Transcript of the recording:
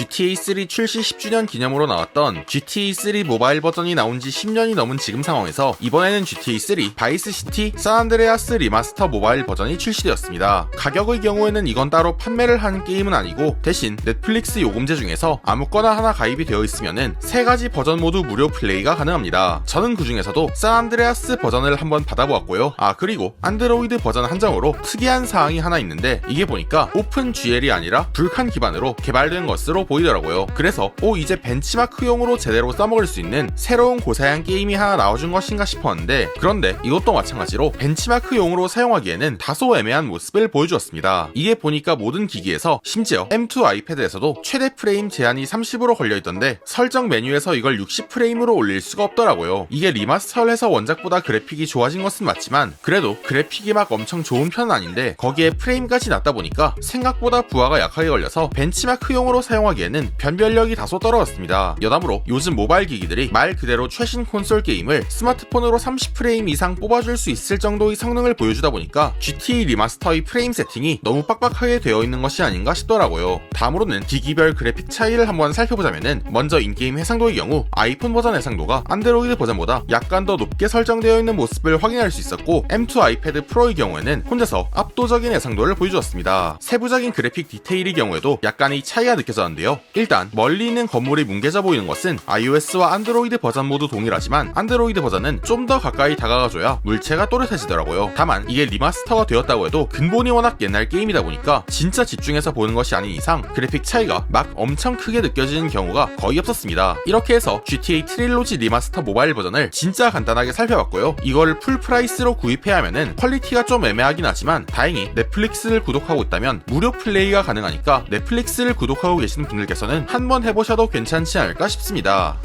GTA 3 출시 10주년 기념으로 나왔던 GTA 3 모바일 버전이 나온 지 10년이 넘은 지금 상황에서 이번에는 GTA 3 바이스 시티 산안드레아스 리마스터 모바일 버전이 출시되었습니다. 가격의 경우에는 이건 따로 판매를 하는 게임은 아니고 대신 넷플릭스 요금제 중에서 아무거나 하나 가입이 되어 있으면은 세 가지 버전 모두 무료 플레이가 가능합니다. 저는 그 중에서도 산안드레아스 버전을 한번 받아보았고요. 아 그리고 안드로이드 버전 한정으로 특이한 사항이 하나 있는데 이게 보니까 오픈 GL이 아니라 불칸 기반으로 개발된 것으로 보이더라고요. 그래서 오 이제 벤치마크용으로 제대로 써먹을 수 있는 새로운 고사양 게임이 하나 나와준 것인가 싶었는데 그런데 이것도 마찬가지로 벤치마크용으로 사용하기에는 다소 애매한 모습을 보여주었습니다. 이게 보니까 모든 기기에서 심지어 M2 아이패드에서도 최대 프레임 제한이 30으로 걸려있던데 설정 메뉴에서 이걸 60프레임으로 올릴 수가 없더라고요. 이게 리마스터를 해서 원작보다 그래픽이 좋아진 것은 맞지만 그래도 그래픽이 막 엄청 좋은 편은 아닌데 거기에 프레임까지 낮다 보니까 생각보다 부하가 약하게 걸려서 벤치마크용으로 사용하기 에는 변별력이 다소 떨어졌습니다. 여담으로 요즘 모바일 기기들이 말 그대로 최신 콘솔 게임을 스마트폰으로 30프레임 이상 뽑아줄 수 있을 정도의 성능을 보여주다 보니까 GTA 리마스터의 프레임 세팅이 너무 빡빡하게 되어 있는 것이 아닌가 싶더라고요. 다음으로는 기기별 그래픽 차이를 한번 살펴보자면은 먼저 인게임 해상도의 경우 아이폰 버전 해상도가 안드로이드 버전보다 약간 더 높게 설정되어 있는 모습을 확인할 수 있었고 M2 아이패드 프로의 경우에는 혼자서 압도적인 해상도를 보여주었습니다. 세부적인 그래픽 디테일의 경우에도 약간의 차이가 느껴졌 는데요. 일단 멀리 있는 건물이 뭉개져 보이는 것은 iOS와 안드로이드 버전 모두 동일하지만 안드로이드 버전은 좀 더 가까이 다가가줘야 물체가 또렷해지더라고요. 다만 이게 리마스터가 되었다고 해도 근본이 워낙 옛날 게임이다 보니까 진짜 집중해서 보는 것이 아닌 이상 그래픽 차이가 막 엄청 크게 느껴지는 경우가 거의 없었습니다. 이렇게 해서 GTA 트릴로지 리마스터 모바일 버전을 진짜 간단하게 살펴봤고요. 이걸 풀 프라이스로 구입해야 하면은 퀄리티가 좀 애매하긴 하지만 다행히 넷플릭스를 구독하고 있다면 무료 플레이가 가능하니까 넷플릭스를 구독하고 계신 분들께서는 한번 해보셔도 괜찮지 않을까 싶습니다.